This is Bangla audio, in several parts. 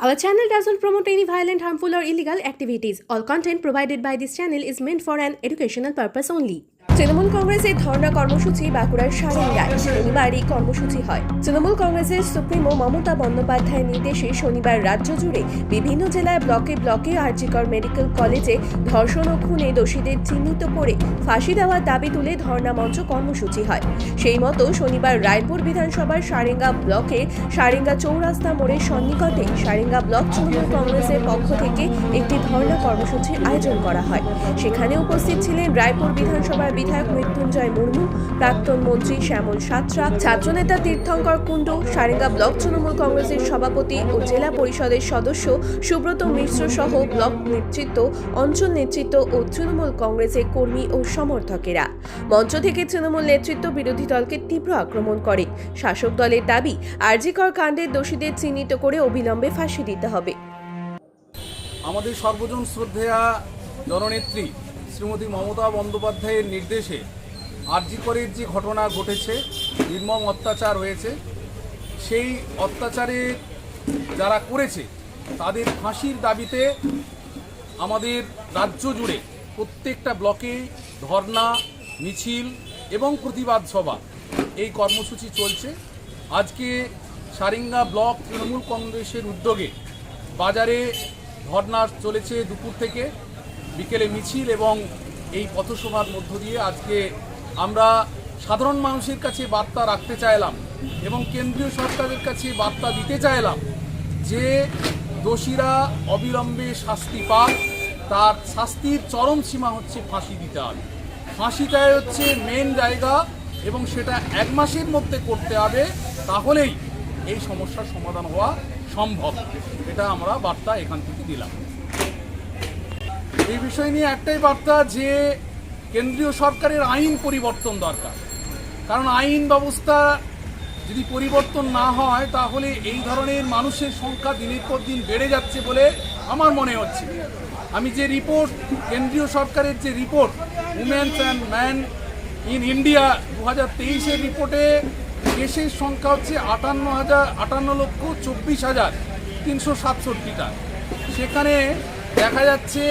Our channel doesn't promote any violent, harmful, or illegal activities. All content provided by this channel is meant for an educational purpose only. Trinamool কংগ্রেসের ধর্ণা কর্মসূচি বাঁকুড়ার সারেঙ্গায় শনিবার এই কর্মসূচি হয়। তৃণমূল কংগ্রেসের সুপ্রিমো মমতা বন্দ্যোপাধ্যায়ের নির্দেশে শনিবার রাজ্য জুড়ে বিভিন্ন জেলায় ব্লকে ব্লকে আরজিকর মেডিকেল কলেজে ধর্ষণ ও খুনে দোষীদের চিহ্নিত করে ফাঁসি দেওয়ার দাবি তুলে ধর্ণা মঞ্চ কর্মসূচি হয়। সেই মতো শনিবার রায়পুর বিধানসভার সারেঙ্গা ব্লকে সারেঙ্গা চৌরাস্তা মোড়ের সন্নিকটে সারেঙ্গা ব্লক তৃণমূল কংগ্রেসের পক্ষ থেকে একটি ধর্ণা কর্মসূচির আয়োজন করা হয়। সেখানে উপস্থিত ছিলেন রায়পুর বিধানসভার বিধায়ক মৃত্যুঞ্জয় মুর্মু, প্রাক্তন মন্ত্রী শ্যামল সাতরা, ছাত্রনেতা তীর্থঙ্কর কুণ্ডু, সারেঙ্গা ব্লক তৃণমূল কংগ্রেসের সভাপতি ও জেলা পরিষদের সদস্য সুব্রত মিশ্র সহ ব্লক নেতৃত্ব, অঞ্চল নেতৃত্ব ও তৃণমূল কংগ্রেসের কর্মী ও সমর্থকেরা। মঞ্চ থেকে তৃণমূল নেতৃত্ব বিরোধী দলকে তীব্র আক্রমণ করে। শাসক দলের দাবি আরজিকর কাণ্ডের দোষীদের চিহ্নিত করে অবিলম্বে ফাঁসি দিতে হবে। আমাদের সর্বজন শ্রদ্ধেয়া জননেত্রী শ্রীমতী মমতা বন্দ্যোপাধ্যায়ের নির্দেশে আরজিকরের যে ঘটনা ঘটেছে, নির্মম অত্যাচার হয়েছে, সেই অত্যাচারে যারা করেছে, তাদের ফাঁসির দাবিতে আমাদের রাজ্য জুড়ে প্রত্যেকটা ব্লকে ধর্না, মিছিল এবং প্রতিবাদ সভা এই কর্মসূচি চলছে। আজকে সারিঙ্গা ব্লক তৃণমূল কংগ্রেসের উদ্যোগে বাজারে ধর্না চলেছে দুপুর থেকে। বিকেলে মিছিল এবং এই পথসভার মধ্য দিয়ে আজকে আমরা সাধারণ মানুষের কাছে বার্তা রাখতে চাইলাম এবং কেন্দ্রীয় সরকারের কাছে বার্তা দিতে চাইলাম যে দোষীরা অবিলম্বে শাস্তি পাক, তার শাস্তির চরম সীমা হচ্ছে ফাঁসি দিতে হবে। ফাঁসিটাই হচ্ছে মেন জায়গা এবং সেটা এক মাসের মধ্যে করতে হবে, তাহলেই এই সমস্যার সমাধান হওয়া সম্ভব। এটা আমরা বার্তা এখান থেকে দিলাম। এই বিষয় নিয়ে একটাই বার্তা যে কেন্দ্রীয় সরকারের আইন পরিবর্তন দরকার। কারণ আইন ব্যবস্থা যদি পরিবর্তন না হয়, তাহলে এই ধরনের মানুষের সংখ্যা দিনের পর দিন বেড়ে যাচ্ছে বলে আমার মনে হচ্ছে। আমি যে রিপোর্ট, কেন্দ্রীয় সরকারের যে report women's and man in India দু হাজার তেইশের রিপোর্টে দেশের সংখ্যা হচ্ছে আটান্ন হাজার, আটান্ন লক্ষ চব্বিশ হাজার তিনশো সাতষট্টিটা। সেখানে দেখা যাচ্ছে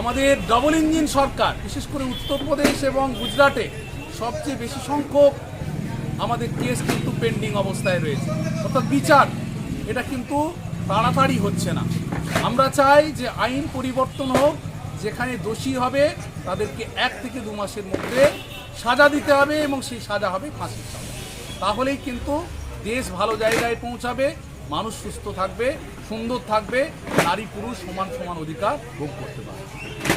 আমাদের ডবল ইঞ্জিন সরকার, বিশেষ করে উত্তরপ্রদেশ এবং গুজরাটে সবচেয়ে বেশি সংখ্যক আমাদের কেস কিন্তু পেন্ডিং অবস্থায় রয়েছে। অর্থাৎ বিচার, এটা কিন্তু তাড়াতাড়ি হচ্ছে না। আমরা চাই যে আইন পরিবর্তন হোক, যেখানে দোষী হবে, তাদেরকে এক থেকে দু মাসের মধ্যে সাজা দিতে হবে এবং সেই সাজা হবে ফাঁসির সাজা তাহলেই কিন্তু দেশ ভালো জায়গায় পৌঁছাবে মানুষ সুস্থ থাকবে সুন্দর থাকবে নারী পুরুষ সমান সমান অধিকার ভোগ করতে পারবে।